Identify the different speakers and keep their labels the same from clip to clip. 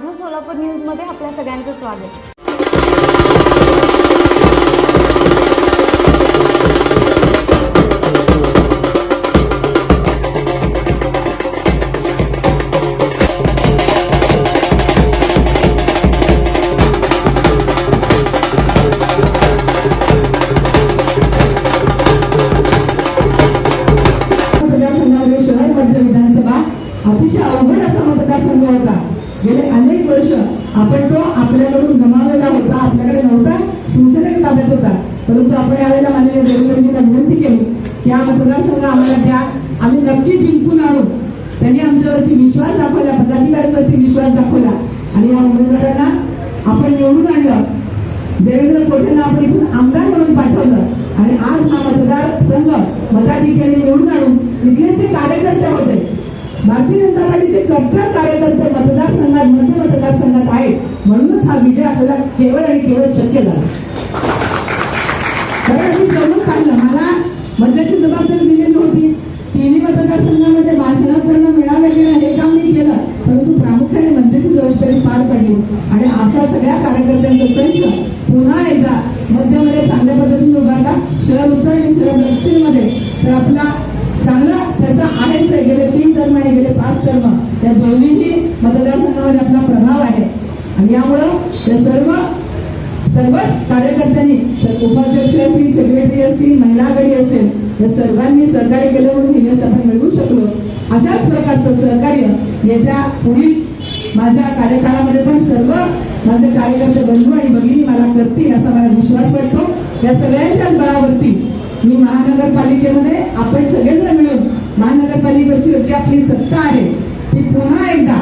Speaker 1: माझं सोलापूर न्यूजमध्ये आपल्या सगळ्यांचं स्वागत.
Speaker 2: शहर मध्य विधानसभा अतिशय अवघड असा मतदारसंघ होता. गेले अनेक वर्ष आपण तो आपल्याकडून गमावलेला होता आपल्याकडे नव्हता शिवसेनेकडे ताब्यात होता. परंतु आपण यावेळेला माननीय देवेंद्रजींना विनंती केली की हा मतदारसंघ आम्हाला द्या. आम्ही नक्की जिंकून आणू. त्यांनी आमच्यावरती विश्वास दाखवला पदाधिकाऱ्यांवरती विश्वास दाखवला. आणि या उमेदवारांना आपण निवडून आणलं. देवेंद्र कोठेंना आपण इथून आमदार म्हणून पाठवलं. आणि आज हा मतदारसंघ मताधिकारी निवडून आणून इथले भारतीय जनता पार्टीचे कट्टर कार्यकर्ते मतदारसंघात मध्य मतदारसंघात आहेत. म्हणूनच हा विजय आपल्याला केवळ आणि केवळ शक्य झाला. कारण मी जमून काढलं. मला मध्याची जबाबदारी दिलेली होती तिन्ही मतदारसंघामध्ये भाषणं करणं मिळावे की नाही हे काम मी केलं. परंतु प्रामुख्याने मध्यची जबाबदारी पार पडली. आणि असा सगळ्या कार्यकर्त्यांचा संच पुन्हा एकदा मध्यमध्ये चांगल्या पद्धतीने उभारला. शहर उत्तर आणि शहर दक्षिणमध्ये. तर आपला चांगला त्याचा आहेच आहे. गेले तीन टर्म आणि गेले पाच टर्म या दोन्हीही मतदारसंघामध्ये आपला प्रभाव आहे. आणि यामुळं या सर्व सर्वच कार्यकर्त्यांनी उपाध्यक्ष असतील सेक्रेटरी असतील महिला आघाडी असेल या सर्वांनी सहकार्य केलं म्हणून हे यश आपण मिळवू शकलो. अशाच प्रकारचं सहकार्य येत्या पुढील माझ्या कार्यकाळामध्ये पण सर्व माझे कार्यकर्ते बंधू आणि भगिनी मला करतील असा मला विश्वास वाटतो. या सगळ्यांच्याच बळावरती मी महानगरपालिकेमध्ये आपण सगळ्यांना महानगरपालिकेची जी आपली सत्ता आहे ती पुन्हा एकदा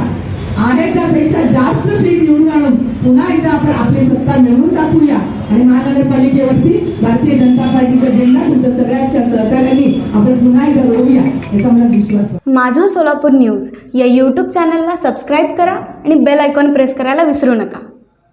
Speaker 2: आहे त्यापेक्षा जास्त सीट निवडून आणून पुन्हा एकदा आपण आपली सत्ता मिळवून टाकूया आणि महानगरपालिकेवरती भारतीय जनता पार्टीचा झेंडा तुमच्या सगळ्यांच्या सहकार्याने आपण पुन्हा एकदा रोवूया याचा मला विश्वास
Speaker 1: माझं सोलापूर न्यूज या यूट्यूब चॅनलला सबस्क्राईब करा आणि बेल आयकॉन प्रेस करायला विसरू नका.